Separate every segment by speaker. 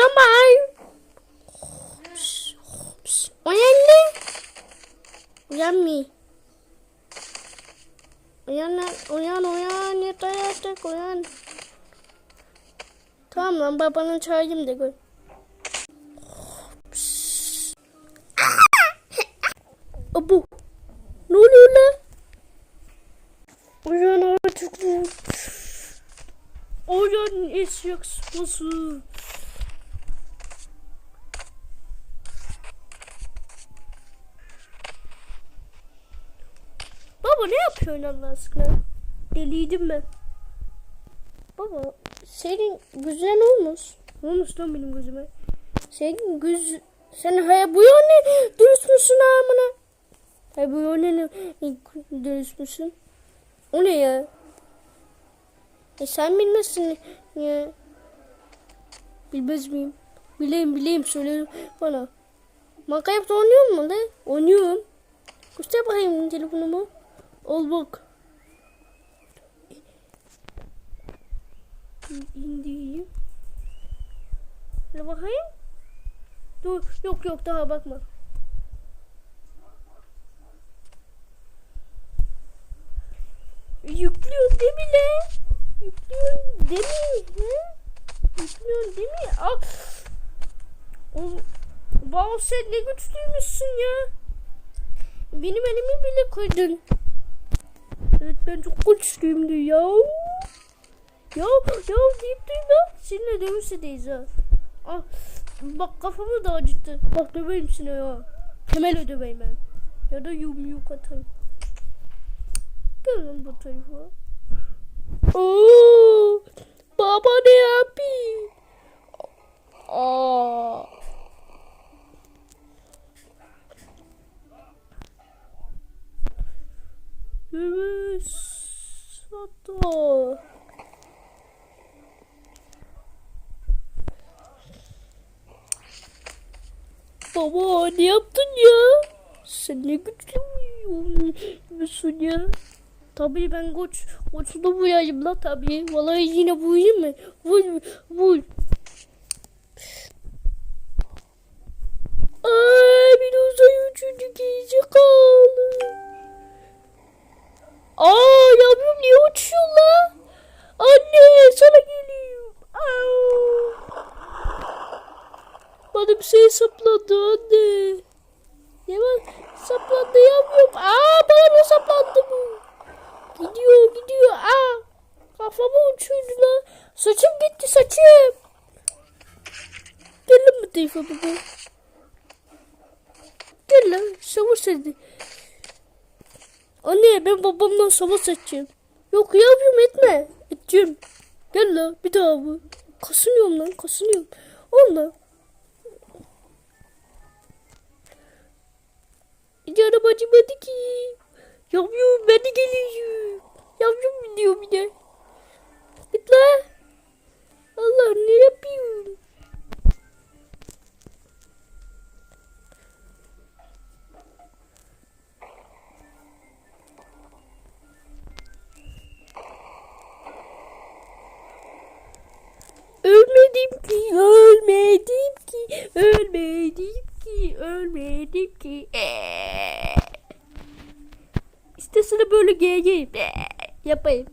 Speaker 1: Uyanma. Hops, hops. Uyan lan. Uyanmıyor. Uyan. Uyan uyan. Yeter artık uyan. Tamam lan babanı çağırayım da gör. Abu. Ne oluyor lan? Uyan artık. Uyan eşek sıpası. Baba ne yapıyorsun Allah aşkına? Deliydim ben. Baba senin güzel olmuş. Olmuş lan benim gözüme? Senin göz... Sen hay bu yöne dürüst müsün amına? Hay bu yöne dürüst müsün? O ne ya? E sen bilmezsin ya. Bilmez miyim? Bileyim bileyim söyle bana. Minecraft oynuyor mu de? Oynuyorum. Göster bakayım telefonumu. Al bak. İndireyim. Şöyle bakayım. Dur yok yok daha bakma. Yüklüyor değil mi lan? Yüklüyor değil mi? He? Yüklüyor değil mi? Al. Oğlum, sen ne güçlüymüşsün ya. Benim elimi bile kırdın. Evet ben çok güçlüyümdü ya. Ya ya deyip duyma. Seninle dövüşedeyiz ha. Ah, bak kafamı da acıttı. Bak döveyim seni ya. Temel döveyim ben. Ya da yumruk atayım. Gel lan bu tarafa. Oo, baba ne yapayım? Aa. Evet. Hatta. Baba ne yaptın ya? Sen ne güçlü musun ya? Tabii ben koç, koçlu buyayım la tabii. Vallahi yine buyayım mı? Vur, vur. Ay bir uzay üçüncü gece kaldı. Aa yavrum niye uçuyorsun la? Anne sana geliyorum. Au. Şey saplandı anne. Ne var? Saplandı yavrum. Aa bana saplandı bu. Gidiyor gidiyor. Aa kafamı uçurdu la. Saçım gitti saçım. Gel lan bu baba. Gel lan savaş hadi. Anne ben babamdan savaş edeceğim. Yok yavrum etme. Edeceğim. Gel la bir daha bu. Kasınıyorum lan kasınıyorum. Olma. Canım acımadı ki. Yavrum ben de geliyorum. Yavrum diyor bir de. Git la. Allah ne yapıyorum? Ölmedim ki, ölmedim ki, ölmedim ki, ölmedim ki. Eee. İşte sana böyle giyeyim. Eee, Yapayım.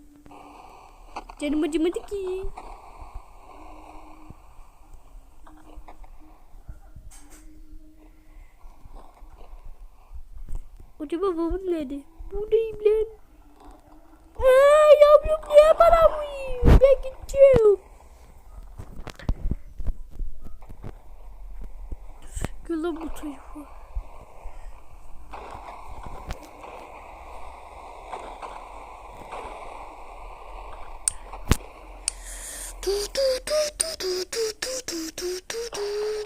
Speaker 1: Canım acımadı ki. Acaba babam nerede? Buradayım lan. Eee yavrum niye bana vuruyor? Ben gideceğim. Lan bu tarafa. Du, du, du, du, du, du, du, du, du, du,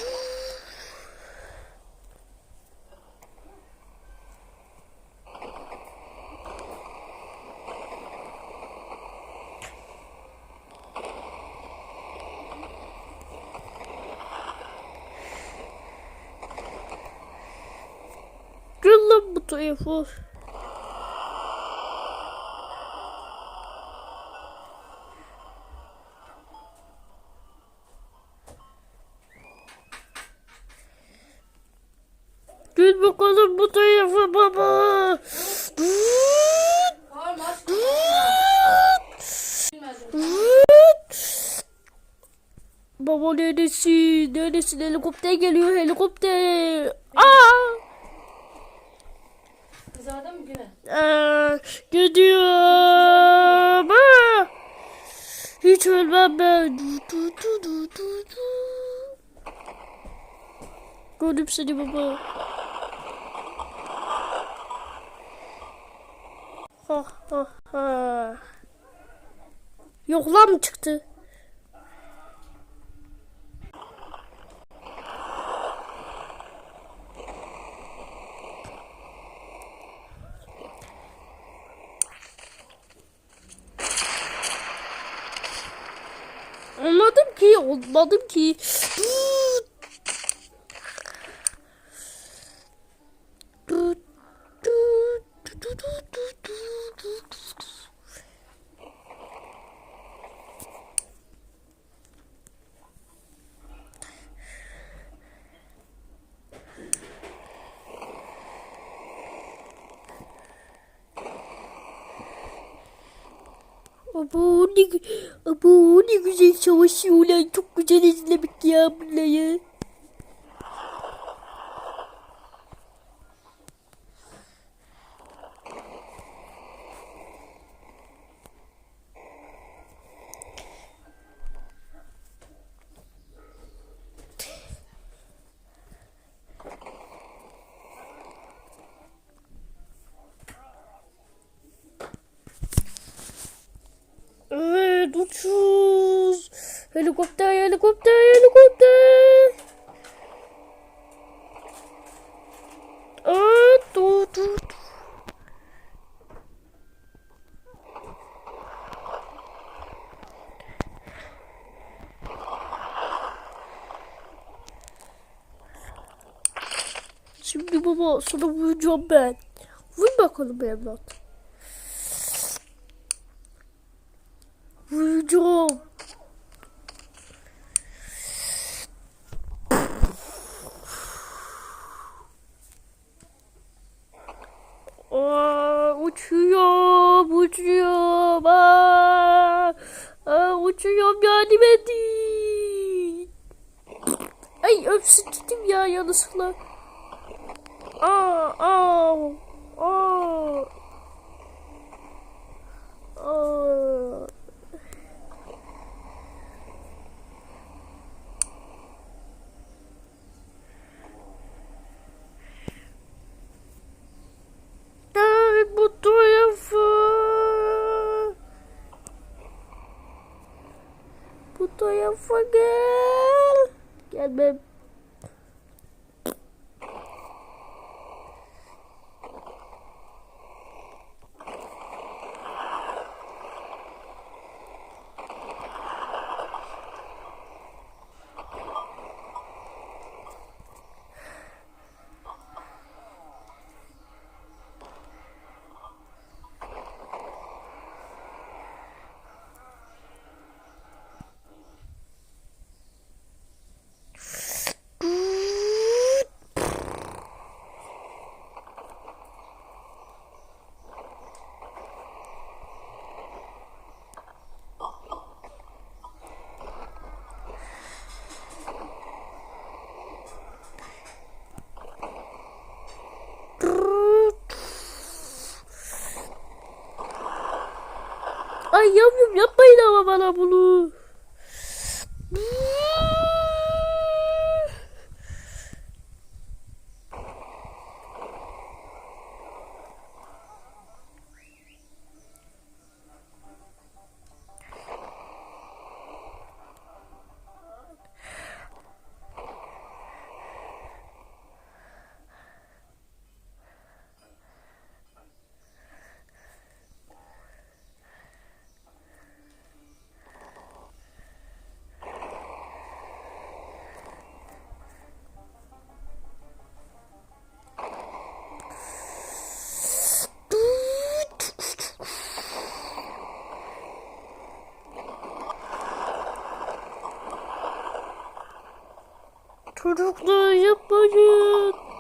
Speaker 1: Of of. Gül bakalım bu tarafa baba. baba neredesin? Neredesin? Helikopter geliyor helikopter. Aa!
Speaker 2: Kızardı mı güne?
Speaker 1: Aa, gidiyorum. Aa! Hiç ölmem ben. Du, du, du, du, du, du. Gördüm seni baba. Ha ha ha. Yok lan mı çıktı? Ki, olmadım ki. Abo ne, abo ne güzel savaşıyorlar. Çok güzel izlemek ya bunları. Evet uçuyoruz. Helikopter helikopter helikopter. Aa, dur dur dur. Şimdi baba sana vuracağım ben. Vur bakalım evlat. Vuracağım. Aa, uçuyorum, uçuyorum. Aa, aa, uçuyorum yardım edin. Ay öpsün gittim ya yanlışlıkla. Aa, aa, aa. Aa. Gel bu tarafa. Bu tarafa gel. Gelmem. Ay yavrum yapmayın ama bana bunu. Çocuklar yapmayın.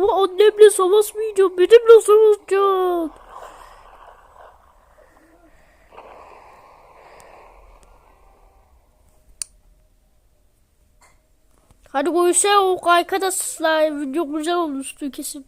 Speaker 1: Baba annemle savaşmayacağım. Benimle savaşacaksın. Hadi görüşürüz arkadaşlar. Video güzel olmuştu kesin.